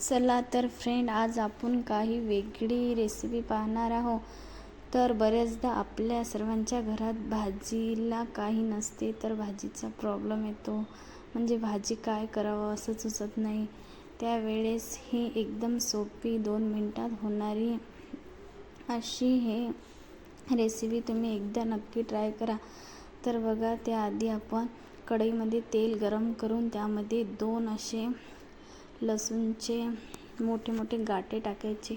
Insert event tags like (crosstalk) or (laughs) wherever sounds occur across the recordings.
चला तर फ्रेंड आज आपण काही वेगळी रेसिपी पाहणार आहोत. तर बरेचदा आपल्या सर्वांच्या घरात भाजीला काही नसते तर भाजीचा प्रॉब्लेम येतो. म्हणजे भाजी काय करावं असं सुचत नाही. त्यावेळेस ही एकदम सोपी दोन मिनटात होणारी अशी हे रेसिपी तुम्ही एकदा नक्की ट्राय करा. तर बघा त्याआधी आपण कढईमध्ये तेल गरम करून त्यामध्ये दोन असे लसूणचे मोठे मोठे गाठे टाकायचे.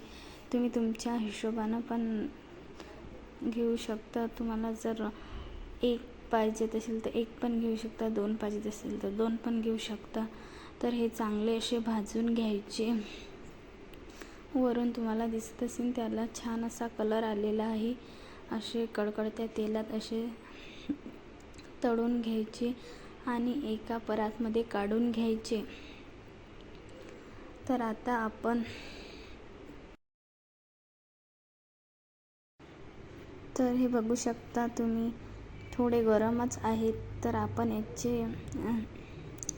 तुम्ही तुमच्या हिशोबानं पण घेऊ शकता. तुम्हाला जर एक पाहिजेत असेल तर एक पण घेऊ शकता दोन पाहिजेत असेल तर दोन पण घेऊ शकता. तर हे चांगले असे भाजून घ्यायचे. वरून तुम्हाला दिसत असेल त्याला छान असा कलर आलेला आहे. असे कडकडत्या तेलात असे तळून घ्यायचे आणि एका परातमध्ये काढून घ्यायचे. तर आता आपण तर हे बघू शकता तुम्ही थोडे गरमच आहेत तर आपण याचे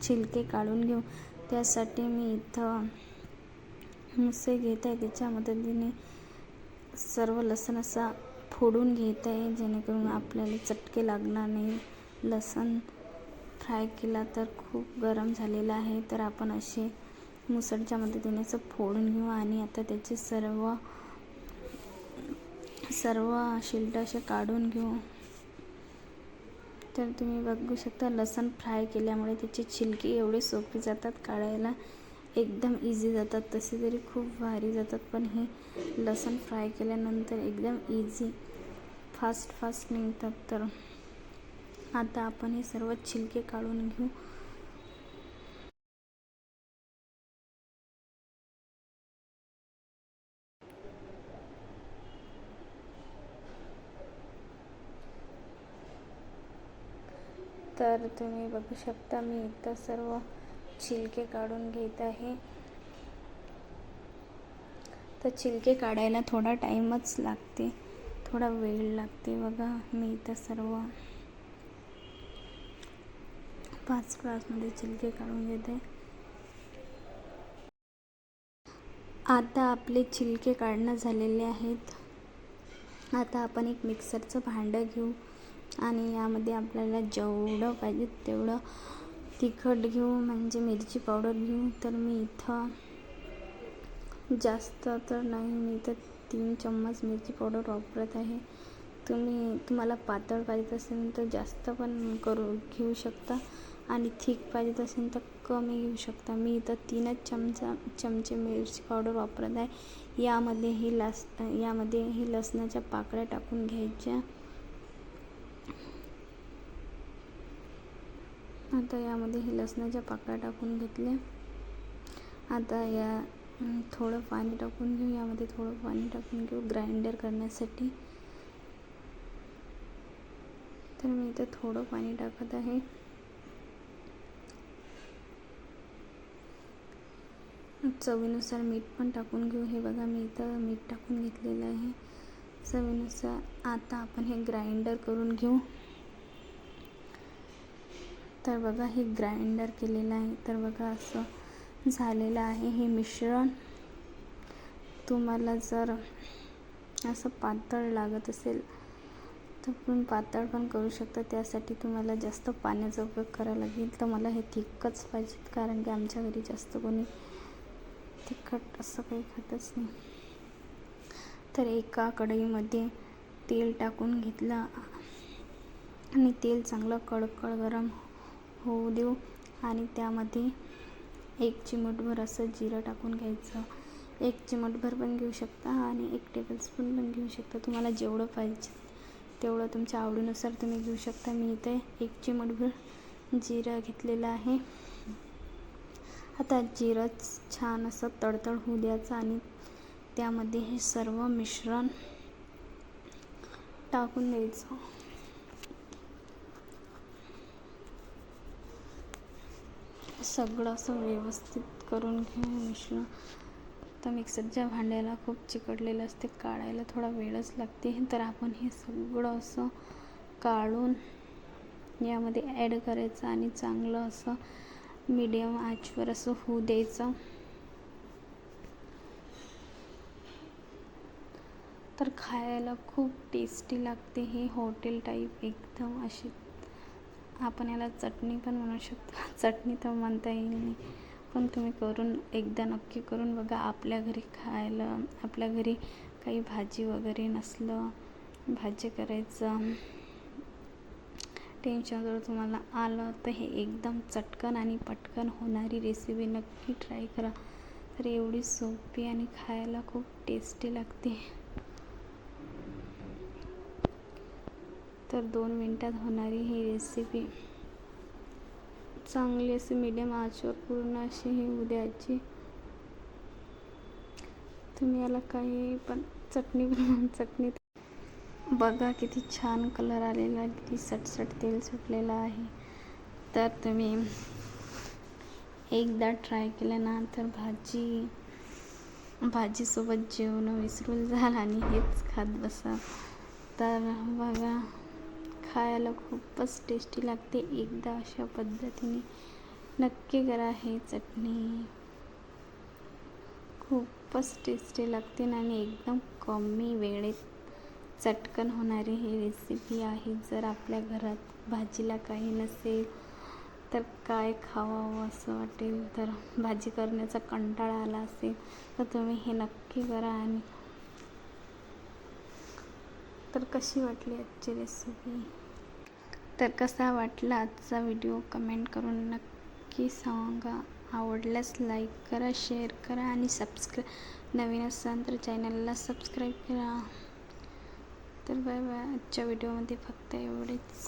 छिलके काढून घेऊ. त्यासाठी मी इथं मुसे घेत आहे त्याच्या मदतीने सर्व लसण असा फोडून घेत आहे जेणेकरून आपल्याला चटके लागणार नाही. लसण फ्राय केला तर खूप गरम झालेला आहे तर आपण असे मुसळच्या मदतीने असं फोडून घेऊ आणि आता त्याचे सर्व सर्व शिल्ट असे काढून घेऊ. तर तुम्ही बघू शकता लसण फ्राय केल्यामुळे त्याचे छिलके एवढे सोपे जातात काढायला एकदम इझी जातात. तसे तरी खूप भारी जातात पण हे लसण फ्राय केल्यानंतर एकदम इझी फास्ट फास्ट निघतात. तर आता आपण हे सर्व छिलके काढून घेऊ. तर तुम्ही बघू शकता मी इथं सर्व छिलके काढून घेत आहे. तर छिलके काढायला थोडा टाईमच लागते थोडा वेळ लागते बघा. मी इथं सर्व पाच ग्लासमध्ये छिलके काढून घेते. आता आपले छिलके काढणं झालेले आहेत. आता आपण एक मिक्सरचं भांडं घेऊ. आणि यामध्ये आपल्याला जेवढं पाहिजे तेवढं तिखट घेऊ म्हणजे मिरची पावडर घेऊ. तर मी इथं जास्त तर नाही मी तर तीन चम्मच मिरची पावडर वापरत आहे. तुम्ही तुम्हाला पातळ पाहिजे असेल तर जास्त पण करू घेऊ शकता. आणि थिक पाहिजे असेल तर कमी घेऊ शकता. मी इथं तीनच चमचा चमचे मिरची पावडर वापरत आहे. यामध्ये ही लस यामध्ये ही लसणाच्या पाकळ्या टाकून घ्यायच्या. आता यामध्ये हे लसणाच्या पाकळ्या टाकून घेतल्या. आता या थोडं पाणी टाकून घेऊ. यामध्ये थोडं पाणी टाकून घेऊ ग्राइंडर करण्यासाठी. तर मी इथं थोडं पाणी टाकत आहे. चवीनुसार मीठ पण टाकून घेऊ. हे बघा मी इथं मीठ टाकून घेतलेलं आहे. चवीनुसार आता आपण हे ग्राइंडर करून घेऊ. तर बघा हे ग्राइंडर केलेलं आहे. तर बघा असं झालेलं आहे. हे मिश्रण तुम्हाला जर असं पातळ लागत असेल तर तुम्ही पातळ पण करू शकता. त्यासाठी तुम्हाला जास्त पाण्याचा उपयोग करावा लागेल. तर मला हे थिकच पाहिजे कारण की आमच्या घरी जास्त कोणी तिखट असं काही खातच नाही. तर एका कढईमध्ये तेल टाकून घेतलं आणि तेल चांगलं कडकड गरम होऊ देऊ. आणि त्यामध्ये एक चिमटभर असं जिरं टाकून घ्यायचं. एक चिमटभर पण घेऊ शकता आणि एक टेबलस्पून पण घेऊ शकता. तुम्हाला जेवढं पाहिजे तेवढं तुमच्या आवडीनुसार तुम्ही घेऊ शकता. मी इथे एक चिमटभर जिरं घेतलेलं आहे. आता जिरं छान असं तडतड होऊ द्यायचं आणि त्यामध्ये हे सर्व मिश्रण टाकून द्यायचं. सगळं असं व्यवस्थित करून घेऊन मिश्रण तर मिक्सरच्या भांड्याला खूप चिकटलेलं असते काढायला थोडा वेळच लागते. तर आपण हे सगळं असं काढून यामध्ये ॲड करायचं आणि चांगलं असं मीडियम आचवर असं होऊ द्यायचं. तर खायला खूप टेस्टी लागते हे हॉटेल टाईप एकदम अशी आपण याला चटणी पण म्हणू शकतो. (laughs) चटणी तर म्हणता येईल नाही. पण तुम्ही करून एकदा नक्की करून बघा आपल्या घरी खायला आपल्या घरी काही भाजी वगैरे नसलं भाजी करायचं टेन्शन जर तुम्हाला आलं तर हे एकदम चटकन आणि पटकन होणारी रेसिपी नक्की ट्राय करा. तर एवढी सोपी आणि खायला खूप टेस्टी लागते. तर दोन मिनटात होणारी ही रेसिपी चांगली अशी मीडियम आचवर पूर्ण अशी ही उद्याची. तुम्ही याला काही पण चटणी चटणी बघा किती छान कलर आलेला किती सटसट तेल सुटलेलं आहे. तर तुम्ही एकदा ट्राय केलं ना तर भाजी भाजीसोबत जेवण विसरून जाल आणि हेच खात बसा. तर बघा. खायला खूपच टेस्टी लागते. एकदा अशा पद्धतीने नक्की करा हे चटणी. खूपच टेस्टी लागते आणि एकदम कमी वेळेत चटकन होणारी ही रेसिपी आहे. जर आपल्या घरात भाजीला काही नसेल तर काय खावावं असं वाटेल तर भाजी करण्याचा कंटाळा आला असेल तर तुम्ही हे नक्की करा आणि तर कशी वाटली आजची रेसिपी तर कसा वाटला आजचा व्हिडिओ? कमेंट करून नक्की सांगा. आवडल्यास लाईक करा शेअर करा आणि सबस्क्राईब नवीन असाल तर चॅनलला सबस्क्राईब करा. तर बाय बाय. आजच्या व्हिडिओमध्ये फक्त एवढेच.